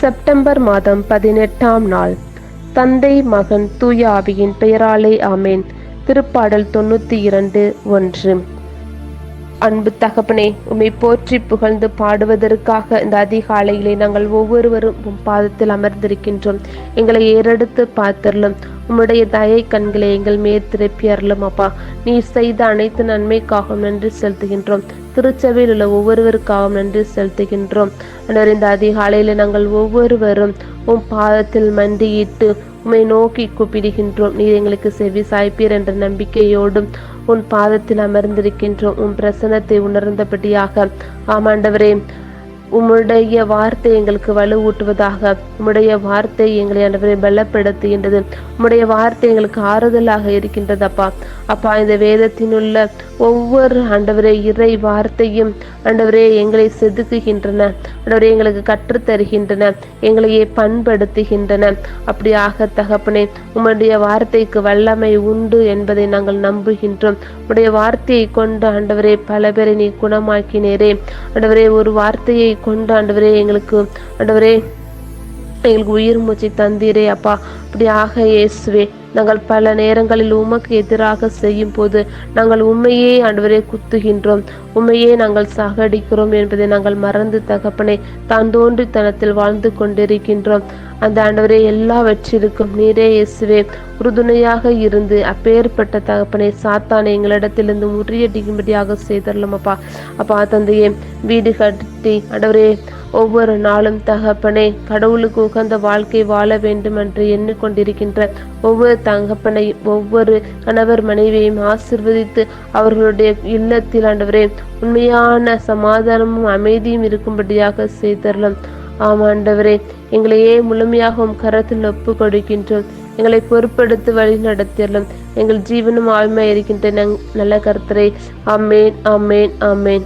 September மாதம் பதினெட்டாம் நாள். தந்தை மகன் தூய ஆவியின் பெயராலே ஆமேன். திருப்பாடல் தொண்ணூத்தி இரண்டு ஒன்று. அன்பு தகப்பனே உம்மை போற்றி புகழ்ந்து பாடுவதற்காக இந்த அதிகாலையிலே நாங்கள் ஒவ்வொருவரும் உம் பாதத்தில் அமர்ந்திருக்கின்றோம். எங்களை ஏறெடுத்து பார்த்தரலும் உம்முடைய தயை கண்களை எங்கள் மேல் அருளும் அப்பா. நீ செய்த அனைத்து நன்மைக்காகவும் நன்றி செலுத்துகின்றோம். திருச்சபையில் உள்ள ஒவ்வொருவருக்காகவும் நன்றி செலுத்துகின்றோம். அன்னர் இந்த அதிகாலையில் நாங்கள் ஒவ்வொருவரும் உம் பாதத்தில் மண்டியிட்டு உம்மை நோக்கி கூப்பிடுகின்றோம். நீர் எங்களுக்கு செவி சாய்ப்பீர் என்ற நம்பிக்கையோடும் உன் பாதத்தில் அமர்ந்திருக்கின்றோம். உன் பிரசனத்தை உணர்ந்தபடியாக. ஆமாண்டவரே உம்முடைய வார்த்தை எங்களுக்கு வலுவூட்டுவதாக. உம்முடைய வார்த்தை எங்களை ஆண்டவரை பலப்படுத்துகின்றது. உம்முடைய வார்த்தை எங்களுக்கு ஆறுதலாக இருக்கின்றது அப்பா. அப்பா இந்த வேதத்தினுள்ள ஒவ்வொரு ஆண்டவரே இறை வார்த்தையும் ஆண்டவரே எங்களை செதுக்குகின்றன. ஆண்டவரே எங்களுக்கு கற்றுத்தருகின்றன. எங்களையே பண்படுத்துகின்றன. அப்படியாக தகப்பனே உம்முடைய வார்த்தைக்கு வல்லமை உண்டு என்பதை நாங்கள் நம்புகின்றோம். உம்முடைய வார்த்தையை கொண்டு ஆண்டவரே பல பேரை நீ குணமாக்கினேரே. ஆண்டவரே ஒரு வார்த்தையை கொண்டு ஆண்டவரே எங்களுக்கு ஆண்டவரே எங்களுக்கு உயிர் மூச்சை தந்தீரே அப்பா. அப்படியாக இயேசுவே. நாங்கள் பல நேரங்களில் உமக்கு எதிராக செய்யும் போது நாங்கள் உண்மையே ஆண்டவரே குத்துகின்றோம். உண்மையே நாங்கள் சாகடிக்கிறோம் என்பதை நாங்கள் மறந்து தகப்பனை தான் தோன்றித்தனத்தில் வாழ்ந்து கொண்டிருக்கின்றோம். அந்த ஆண்டவரே எல்லாவற்றிற்கும் நீரே இயேசுவே. உறுதுணையாக இருந்து அப்பேற்பட்ட தகப்பனை சாத்தானை எங்களிடத்திலிருந்து முறியடிக்கும்படியாக செய்தரலாம் அப்பா. அப்பா தந்தையே வீடு கட்டி ஆண்டவரே ஒவ்வொரு நாளும் தகப்பனே கடவுளுக்கு உகந்த வாழ்க்கை வாழ வேண்டும் என்று எண்ணிக்கொண்டிருக்கின்ற ஒவ்வொரு தகப்பனையும் ஒவ்வொரு கணவர் மனைவியையும் ஆசிர்வதித்து அவர்களுடைய இல்லத்தில் ஆண்டவரே உண்மையான சமாதானமும் அமைதியும் இருக்கும்படியாக செய்தரலாம். ஆண்டவரே எங்களையே முழுமையாக உம் கரத்தில் ஒப்பு கொடுக்கின்றோம் எங்களை பொறுப்படுத்தி வழி நடத்திடலாம் எங்கள் ஜீவனும் ஆழ்மையாக இருக்கின்ற நங்- நல்ல கருத்தரை. Amen amen amen